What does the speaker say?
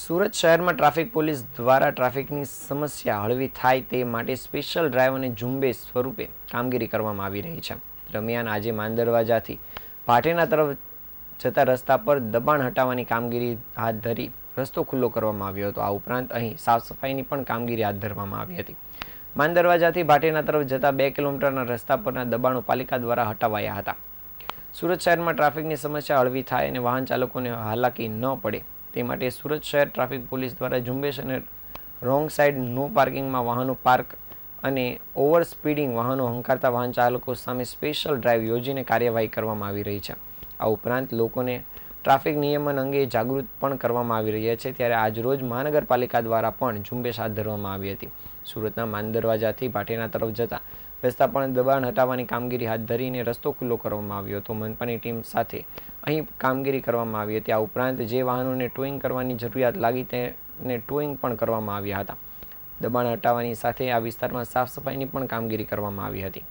સુરત શહેરમાં traffic police દ્વારા ટ્રાફિકની સમસ્યા હળવી થાય તે માટે સ્પેશિયલ ડ્રાઈવ અને ઝુંબેશ સ્વરૂપે કામગીરી કરવામાં આવી રહી છે. દરમિયાન આજે માંદરવાજાથી ભાટેના તરફ જતા રસ્તા પર દબાણ હટાવવાની કામગીરી હાથ ધરી રસ્તો ખુલ્લો કરવામાં આવ્યો હતો. આ ઉપરાંત અહીં સાફ સફાઈની પણ કામગીરી હાથ ધરવામાં આવી હતી. માંદરવાજાથી ભાટેના તરફ જતા બે કિલોમીટરના રસ્તા પરના દબાણો પાલિકા દ્વારા હટાવાયા હતા. સુરત શહેરમાં ટ્રાફિકની સમસ્યા હળવી થાય અને વાહન ચાલકોને હાલાકી ન પડે તે માટે સુરત શહેર ટ્રાફિક પોલીસ દ્વારા ઝુંબેશ અને રોંગ સાઇડ નો પાર્કિંગમાં વાહનો પાર્ક અને ઓવર સ્પીડિંગ વાહનો હંકારતા વાહન ચાલકો સામે સ્પેશિયલ ડ્રાઈવ યોજીને કાર્યવાહી કરવામાં આવી રહી છે. આ ઉપરાંત લોકોને ટ્રાફિક નિયમન અંગે જાગૃત પણ કરવામાં આવી રહ્યા છે. ત્યારે આજરોજ મહાનગરપાલિકા દ્વારા પણ ઝુંબેશ હાથ ધરવામાં આવી હતી. સુરતના માન દરવાજાથી ભાટેના તરફ જતા રસ્તા પણ દબાણ હટાવવાની કામગીરી હાથ ધરીને રસ્તો ખુલ્લો કરવામાં આવ્યો હતો. મનપાની ટીમ સાથે અહીં કામગીરી કરવામાં આવી હતી. આ ઉપરાંત જે વાહનોને ટોઈંગ કરવાની જરૂરિયાત લાગી તેને ટોઈંગ પણ કરવામાં આવ્યા હતા. દબાણ હટાવવાની સાથે આ વિસ્તારમાં સાફ સફાઈની પણ કામગીરી કરવામાં આવી હતી.